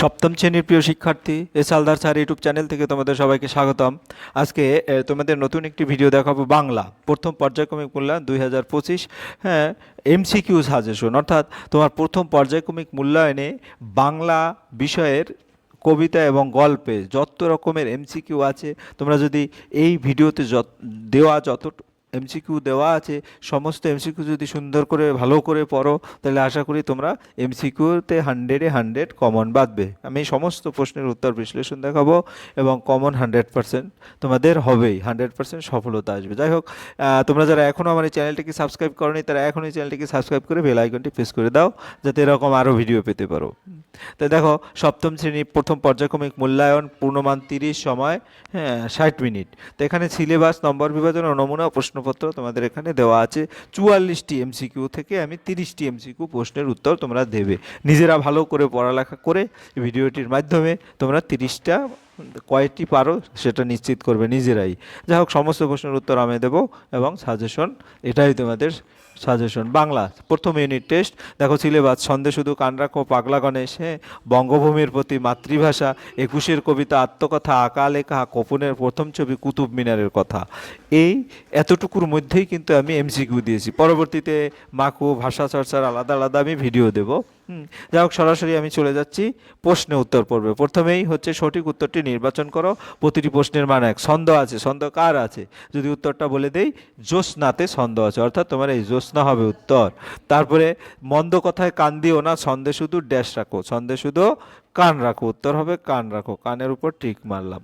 সপ্তম শ্রেণির প্রিয় শিক্ষার্থী S Aldar sir YouTube channel থেকে তোমাদের সবাইকে স্বাগতম। আজকে তোমাদের নতুন একটি ভিডিও দেখাবো বাংলা। প্রথম পর্যায়ক্রমিক মূল্যায়ন দুই হাজার পঁচিশ। হ্যাঁ এমসিকিউ সাজেশন। অর্থাৎ তোমার প্রথম পর্যায়ক্রমিক মূল্যায়নে বাংলা বিষয়ের কবিতা এবং গল্পে যত রকমের এমসিকিউ আছে, তোমরা যদি এই ভিডিওতে দেওয়া যত এমসিকিউ দেওয়া আছে, সমস্ত এমসিকিউ যদি সুন্দর করে, ভালো করে পড়ো, তাহলে আশা করি তোমরা এমসিকিউতে হান্ড্রেডে হান্ড্রেড কমন বাঁধবে। আমি সমস্ত প্রশ্নের উত্তর বিশ্লেষণ দেখাবো এবং কমন হান্ড্রেড পার্সেন্ট তোমাদের হবেই হান্ড্রেড পার্সেন্ট সফলতা আসবে। যাই হোক তোমরা যারা এখনও আমার এই চ্যানেলটিকে সাবস্ক্রাইব করনি, তারা এখনই চ্যানেলটিকে সাবস্ক্রাইব করে বেল আইকনটি প্রেস করে দাও, যাতে এরকম আরও ভিডিও পেতে পারো। তাই দেখো, সপ্তম শ্রেণির প্রথম পর্যায়ক্রমিক মূল্যায়ন, পূর্ণমান তিরিশ সময় হ্যাঁ ষাট মিনিট। তো এখানে সিলেবাস, নম্বর বিভাজন ও নমুনা প্রশ্নপত্র তোমাদের এখানে দেওয়া আছে। চুয়াল্লিশটি এমসিকিউ থেকে আমি তিরিশটি এমসিকিউ প্রশ্নের উত্তর তোমরা দেবে। নিজেরা ভালো করে পড়ালেখা করে ভিডিওটির মাধ্যমে তোমরা তিরিশটা কয়েকটি পারো সেটা নিশ্চিত করবে নিজেরাই। যাই হোক, সমস্ত প্রশ্নের উত্তর আমি দেবো এবং সাজেশন এটাই তোমাদের সাজেশন বাংলা, প্রথম ইউনিট টেস্ট দেখো সিলেবাস, ছন্দে শুধু কান রাখো পাগলা গণেশ হ্যাঁ বঙ্গভূমির প্রতি মাতৃভাষা, একুশের কবিতা, আত্মকথা, আঁকা লেখা, কপনের প্রথম ছবি কুতুব মিনারের কথা। এই এতটুকুর মধ্যেই কিন্তু আমি এমসিকিউ দিয়েছি। পরবর্তীতে মাকু, ভাষা চর্চার আলাদা আলাদা আমি ভিডিও দেব। হুম, যাই হোক, সরাসরি আমি চলে যাচ্ছি প্রশ্নে উত্তর পড়বে প্রথমেই হচ্ছে সঠিক উত্তরটি নির্বাচন করো। প্রতিটি প্রশ্নের মান এক। ছন্দ আছে। ছন্দ কার আছে? যদি উত্তরটা বলে দেই, জ্যোৎস্নাতে ছন্দ আছে। অর্থাৎ তোমার এই জ্যোৎস্না হবে উত্তর। তারপরে মন্দ কথায় কান দিও না, ছন্দে শুধু ড্যাশ রাখো। ছন্দে শুধু কান রাখো। উত্তর হবে কান রাখো। কানের উপর টিক মারলাম।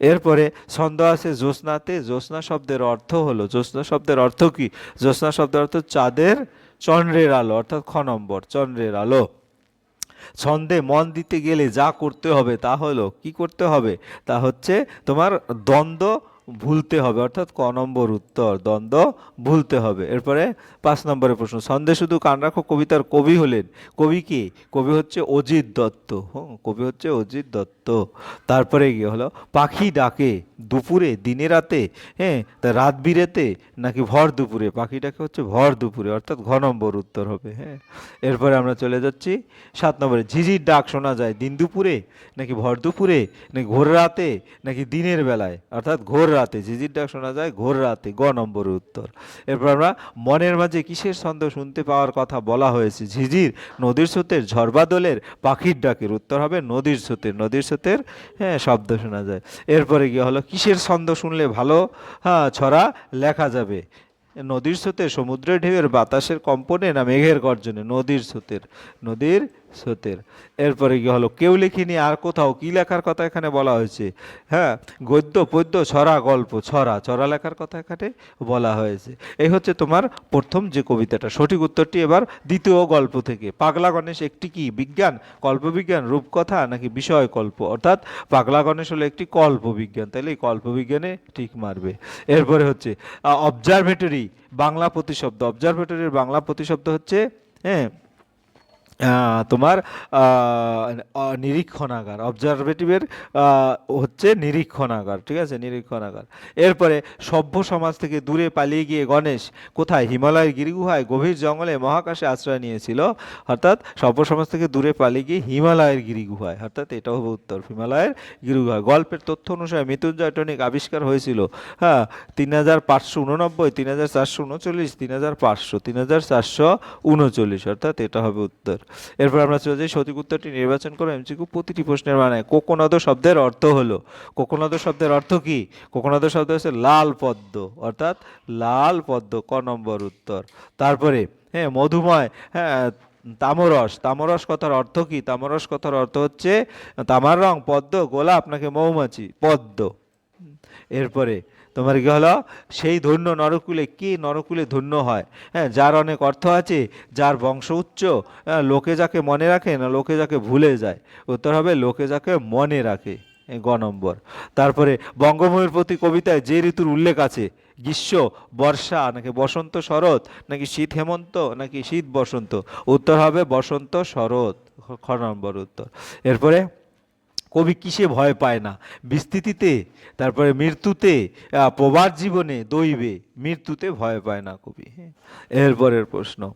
এরপরে ছন্দ আছে জ্যোৎস্নাতে। জ্যোৎস্না শব্দের অর্থ হলো, জ্যোৎস্না শব্দের অর্থ কি? জ্যোৎস্না শব্দের অর্থ চাঁদের চন্দ্রের আলো, অর্থাৎ খ নম্বর, চন্দ্রের আলো। ছন্দে মন দিতে গেলে যা করতে হবে তা হলো, কি করতে হবে? তা হচ্ছে তোমার দ্বন্দ্ব ভুলতে হবে, অর্থাৎ ক নম্বর উত্তর, দ্বন্দ্ব ভুলতে হবে। এরপরে পাঁচ নম্বরের প্রশ্ন ছন্দে শুধু কান রাখো, কবিতার কবি হলেন। কবি কে? কবি হচ্ছে অজিত দত্ত। কবি হচ্ছে অজিত দত্ত। তারপরে গিয়ে হলো, পাখি ডাকে দুপুরে, দিনে রাতে? হ্যাঁ তা রাত বিরেতে নাকি ভর দুপুরে? পাখি ডাকে হচ্ছে ভর দুপুরে, অর্থাৎ ঘ নম্বর উত্তর হবে হ্যাঁ। এরপরে আমরা চলে যাচ্ছি সাত নম্বরে, ঝিঝির ডাক শোনা যায় দিন দুপুরে নাকি ভর দুপুরে, নাকি ঘোর রাতে নাকি দিনের বেলায়? অর্থাৎ ঘোর রাতে ঝিঝির ডাক শোনা যায় ঘোর রাতে, গ নম্বর উত্তর। এরপর আমরা মনের মাঝে কিসের ছন্দ শুনতে পাওয়ার কথা বলা হয়েছে? ঝিঝির নদীর স্রোতের, ঝরবাদলের, পাখির ডাকের উত্তর হবে নদীর স্রোতের নদীর স্রোতের হ্যাঁ শব্দ শোনা যায়। এরপরে গিয়ে হলো? কিসের ছন্দ শুনলে ভালো? হ্যাঁ ছড়া লেখা যাবে। নদীর স্রোতে সমুদ্রের ঢেউয়ের বাতাসের কম্পনে না মেঘের গর্জনে? নদীর স্রোতের, নদীর স্রোতের এরপরে কি হলো? কেউ লেখিনি, আর কোথাও কি লেখার কথা এখানে বলা হয়েছে? হ্যাঁ গদ্য, পদ্য, ছড়া, গল্প, ছড়া ছড়া লেখার কথা এখানে বলা হয়েছে। এই হচ্ছে তোমার প্রথম যে কবিতাটা। সঠিক উত্তরটি এবার দ্বিতীয় গল্প থেকে। পাগলা গণেশ একটি কি? বিজ্ঞান? কল্পবিজ্ঞান, রূপকথা নাকি বিষয় কল্প অর্থাৎ পাগলা গণেশ হলো একটি কল্পবিজ্ঞান। তাহলে এই কল্পবিজ্ঞানে ঠিক মারবে। এরপরে হচ্ছে অবজারভেটরি বাংলা প্রতিশব্দ। অবজারভেটরির বাংলা প্রতিশব্দ হচ্ছে হ্যাঁ তোমার নিরীক্ষণাগার অবজারভেটিভের হচ্ছে নিরীক্ষণাগার, ঠিক আছে? নিরীক্ষণাগার। এরপরে সভ্য সমাজ থেকে দূরে পালিয়ে গিয়ে গণেশ কোথায়? হিমালয়ের গিরিগুহায়, গভীর জঙ্গলে মহাকাশে আশ্রয় নিয়েছিল। অর্থাৎ সভ্য সমাজ থেকে দূরে পালিয়ে গিয়ে হিমালয়ের গিরিগুহায়, অর্থাৎ এটা হবে উত্তর, হিমালয়ের গিরিগুহায়। গল্পের তথ্য অনুসারে মৃত্যুঞ্জয় টনিক আবিষ্কার হয়েছিল হ্যাঁ তিন হাজার পাঁচশো উননব্বই, তিন হাজার চারশো উনচল্লিশ, তিন হাজার পাঁচশো, তিন হাজার চারশো উনচল্লিশ, অর্থাৎ এটা হবে উত্তর। এরপর আমরা চলে যাই সঠিক উত্তরটি নির্বাচন করে এমসিকিউ প্রতিটি প্রশ্নের মানে কোকোনদ শব্দের অর্থ হলো, কোকোনদ শব্দের অর্থ কি? কোকোনদ শব্দ হচ্ছে লাল পদ্ম, অর্থাৎ লাল পদ্ম, ক নম্বর উত্তর। তারপরে হ্যাঁ মধুময় হ্যাঁ তামরস তামরস কথার অর্থ কি? তামরস কথার অর্থ হচ্ছে, তামার রং, পদ্ম, গোলাপ নাকি মৌমাছি? পদ্ম। এরপরে তোমার কি হলো? সেই ধন্য নরকুলে কে নরকুলে ধন্য হয়? হ্যাঁ যার অনেক অর্থ আছে যার বংশ উচ্চ হ্যাঁ, লোকে যাকে মনে রাখে না লোকে যাকে ভুলে যায়। উত্তর হবে লোকে যাকে মনে রাখে। গ নম্বর। তারপরে বঙ্গভূমির প্রতি কবিতায় যে ঋতুর উল্লেখ আছে গ্রীষ্ম বর্ষা নাকি বসন্ত শরৎ নাকি শীত হেমন্ত নাকি শীত বসন্ত? উত্তর হবে বসন্ত শরৎ। খ নম্বর উত্তর। এরপরে কবি কিসে ভয় পায় না? বিস্তৃতিতে তারপরে মৃত্যুতে আহ, প্রবাদ জীবনে দৈবে মৃত্যুতে ভয় পায় না কবি। হ্যাঁ। এরপরের প্রশ্ন।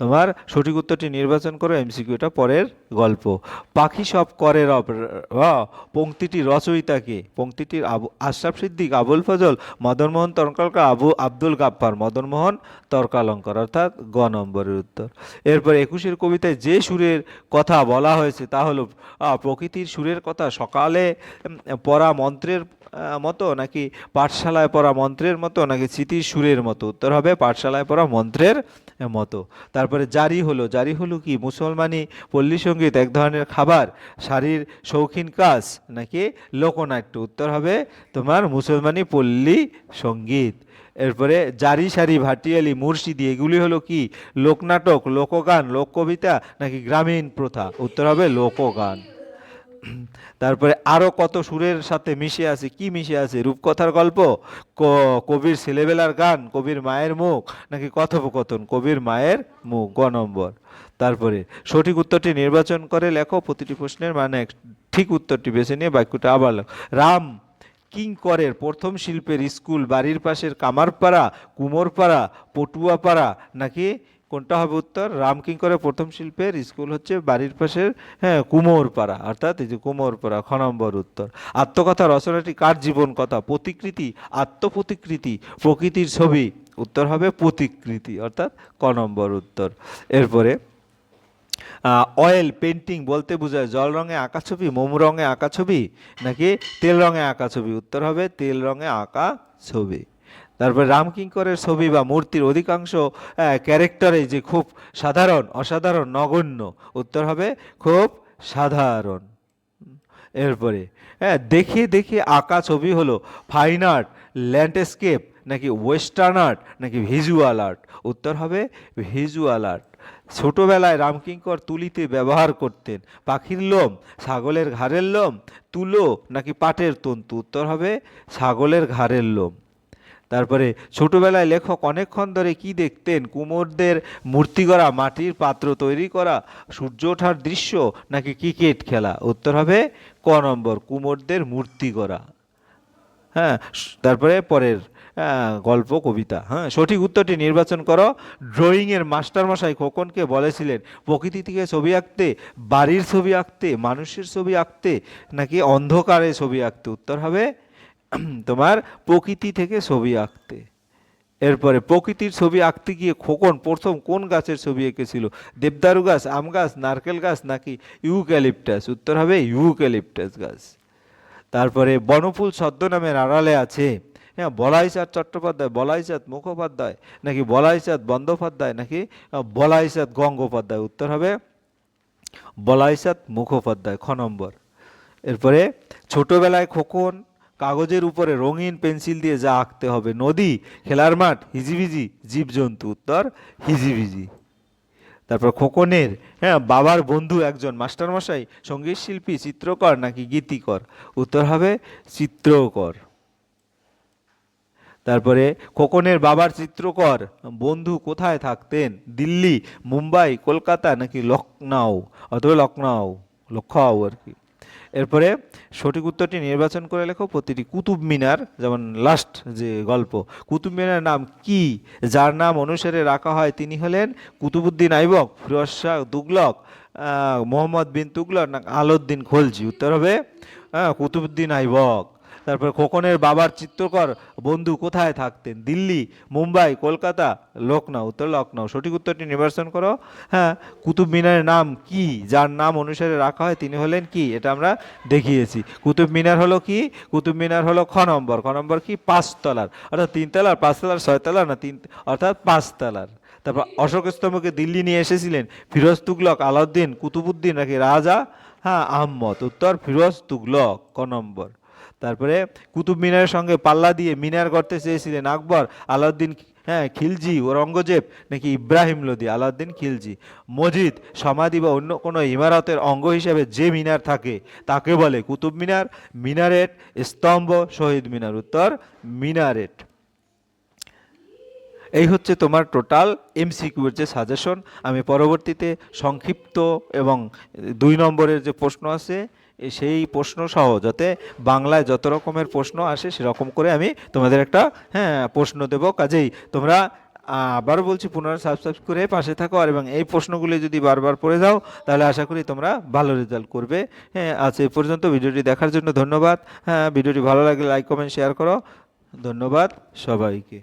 তোমার সঠিক উত্তরটি নির্বাচন করো এমসিকিউটা পরের গল্প। পাখি সব করে রব, র- পংক্তিটি রচয়িতাকে। পংক্তিটির আবু, আশরাফ সিদ্দিক, আবুল ফজল, মদনমোহন তর্কালঙ্কার আবু আব্দুল গাপ্পার মদনমোহন তর্কালঙ্কার, অর্থাৎ গ নম্বরের উত্তর। এরপর একুশের কবিতায় যে সুরের কথা বলা হয়েছে, তা হলো প্রকৃতির সুরের কথা। সকালে পড়া মন্ত্রের মতো নাকি পাঠশালায় পড়া মন্ত্রের মতো নাকি স্মৃতির সুরের মতো? উত্তর হবে পাঠশালায় পড়া মন্ত্রের মতো। তারপরে জারি হলো জারি হলো কি? মুসলমানি পল্লী সংগীত এক ধরনের খাবার, শাড়ির শৌখিন কাজ নাকি লোকনাট্য? উত্তর হবে তোমার মুসলমানি পল্লী সংগীত। এরপরে জারি সারি ভাটিয়ালি মুর্শিদি, এগুলি হলো কি? লোকনাটক, লোকগান, লোককবিতা নাকি গ্রামীণ প্রথা? উত্তর হবে লোকগান। তারপরে আরও কত সুরের সাথে মিশে আছে, কি মিশে আছে? রূপকথার গল্প? কবির ছেলেবেলার গান, কবির মায়ের মুখ, নাকি কথোপকথন? কবির মায়ের মুখ, গ নম্বর। তারপরে, সঠিক উত্তরটি নির্বাচন করে লেখো, প্রতিটি প্রশ্নের মানে ঠিক উত্তরটি বেছে নিয়ে বাক্যটা আবার লেখো। রাম কিঙ্করের প্রথম শিল্পের স্কুল, বাড়ির পাশের কামারপাড়া, কুমোরপাড়া, পটুয়াপাড়া, নাকি কোনটা হবে উত্তর? রামকিঙ্করের প্রথম শিল্পের স্কুল হচ্ছে বাড়ির পাশের হ্যাঁ কুমোরপাড়া। অর্থাৎ এই যে কুমোরপাড়া, খ নম্বর উত্তর। আত্মকথা, রচনাটি কার জীবন কথা? প্রতিকৃতি, আত্মপ্রতিকৃতি, প্রকৃতির ছবি। উত্তর হবে প্রতিকৃতি, অর্থাৎ ক নম্বর উত্তর। এরপরে অয়েল, পেন্টিং বলতে বোঝায় জল রঙে আঁকা ছবি, মোম রঙে আঁকা ছবি, নাকি তেল রঙে আঁকা ছবি? উত্তর হবে তেল রঙে আঁকা ছবি। তারপর রামকিঙ্করের ছবি বা মূর্তির অধিকাংশ ক্যারেক্টারে যে খুব সাধারণ, অসাধারণ, নগণ্য, উত্তর হবে খুব সাধারণ। এরপরে হ্যাঁ দেখে দেখে আঁকা ছবি হলো ফাইন আর্ট ল্যান্ডস্কেপ নাকি ওয়েস্টার্ন আর্ট নাকি ভিজুয়াল আর্ট উত্তর হবে ভিজুয়াল আর্ট ছোটবেলায় রামকিঙ্কর তুলিতে ব্যবহার করতেন, পাখির লোম, ছাগলের ঘাড়ের লোম, তুলো, নাকি পাটের তন্তু, উত্তর হবে ছাগলের ঘাড়ের লোম। তারপরে ছোটবেলায় লেখক অনেকক্ষণ ধরে কি দেখতেন? কুমোরদের মূর্তি করা মাটির পাত্র তৈরি করা, সূর্য ওঠার দৃশ্য, নাকি ক্রিকেট খেলা? উত্তর হবে ক নম্বর, কুমোরদের মূর্তি করা হ্যাঁ তারপরে পরের গল্প, কবিতা। হ্যাঁ সঠিক উত্তরটি নির্বাচন করো। ড্রয়িংয়ের মাস্টারমশাই খোকনকে বলেছিলেন, প্রকৃতি থেকে ছবি আঁকতে, বাড়ির ছবি আঁকতে, মানুষের ছবি আঁকতে, নাকি অন্ধকারে ছবি আঁকতে? উত্তর হবে তোমার প্রকৃতি থেকে ছবি আঁকতে। এরপরে প্রকৃতির ছবি আঁকতে গিয়ে খোকন, প্রথম কোন গাছের ছবি এঁকেছিল? দেবদারু গাছ, আম গাছ, নারকেল গাছ নাকি ইউক্যালিপটাস? উত্তর হবে ইউক্যালিপটাস গাছ। তারপরে বনফুল ছদ্মনামের আড়ালে আছে হ্যাঁ বলাইচাঁদ চট্টোপাধ্যায়, বলাইচাঁদ মুখোপাধ্যায় নাকি বলাইচাঁদ বন্দ্যোপাধ্যায় নাকি বলাইচাঁদ গঙ্গোপাধ্যায়? উত্তর হবে বলাইচাঁদ মুখোপাধ্যায়, খ নম্বর। এরপরে ছোটোবেলায় খোকন কাগজের উপরে রঙিন পেন্সিল দিয়ে যা আঁকতে হবে। নদী, খেলার মাঠ, হিজিবিজি, জীবজন্তু, উত্তর, হিজিবিজি। তারপর খোকনের হ্যাঁ বাবার বন্ধু একজন, মাস্টারমশাই সংগীত শিল্পী চিত্রকর নাকি গীতিকর। উত্তর হবে চিত্রকর। তারপরে খোকনের বাবার চিত্রকর, বন্ধু কোথায় থাকতেন? দিল্লি, মুম্বাই, কলকাতা নাকি লখনৌ অথবা লখনৌ লখনৌ আর কি। এরপরে সঠিক উত্তরটি নির্বাচন করে লেখো প্রতিটি কুতুব মিনার, যেমন লাস্ট যে গল্প, কুতুব মিনার নাম কি? যার নাম অনুসারে রাখা হয় তিনি হলেন কুতুবুদ্দিন আইবক, ফিরোজ শাহ দুগলক মোহাম্মদ বিন তুগলক না আলোদ্দিন খলজি। উত্তর হবে হ্যাঁ কুতুবুদ্দিন আইবক। তারপর খোকনের বাবার চিত্রকর বন্ধু কোথায় থাকতেন? দিল্লি, মুম্বাই, কলকাতা লখনৌ উত্তর লখনৌ সঠিক উত্তরটি নির্বাচন করো। হ্যাঁ কুতুব মিনারের নাম কি? যার নাম অনুসারে রাখা হয় তিনি হলেন কি? এটা আমরা দেখিয়েছি। কুতুব মিনার হলো কি? কুতুব মিনার হলো খ নম্বর। খ নম্বর কি? পাঁচতলার। অর্থাৎ তিনতলার, পাঁচতলার, ছয়তলার না তিন অর্থাৎ পাঁচতলার। তারপর অশোক স্তম্ভকে দিল্লি নিয়ে এসেছিলেন ফিরোজ তুগলক, আলাউদ্দিন কুতুবুদ্দিন নাকি রাজা? হ্যাঁ আহম্মদ। উত্তর ফিরোজ তুগলক, ক নম্বর। তারপরে কুতুব মিনারের সঙ্গে পাল্লা দিয়ে মিনার করতে চেয়েছিলেন আকবর, আলাউদ্দিন হ্যাঁ খিলজি ও রঙ্গজেব নাকি ইব্রাহিম লোদি, আলাউদ্দিন খিলজি। মসজিদ সমাধি বা অন্য কোনো ইমারতের অঙ্গ হিসেবে যে মিনার থাকে তাকে বলে কুতুব মিনার, মিনারেট, স্তম্ভ, শহীদ মিনার, উত্তর মিনারেট। এই হচ্ছে তোমার টোটাল এমসিকিউর যে সাজেশন আমি পরবর্তীতে সংক্ষিপ্ত এবং দুই নম্বরের যে প্রশ্ন আছে সেই প্রশ্ন সহ যাতে বাংলায় যত রকমের প্রশ্ন আসে সেরকম করে আমি তোমাদের একটা হ্যাঁ প্রশ্ন দেব। কাজেই তোমরা আবার বলছি পুনরায় সাবস্ক্রাইব করে পাশে থাকো আর এবং এই প্রশ্নগুলি যদি বারবার পড়ে যাও, তাহলে আশা করি তোমরা ভালো রেজাল্ট করবে। হ্যাঁ আজ এই পর্যন্ত ভিডিওটি দেখার জন্য ধন্যবাদ। হ্যাঁ ভিডিওটি ভালো লাগলে লাইক কমেন্ট শেয়ার করো। ধন্যবাদ সবাইকে।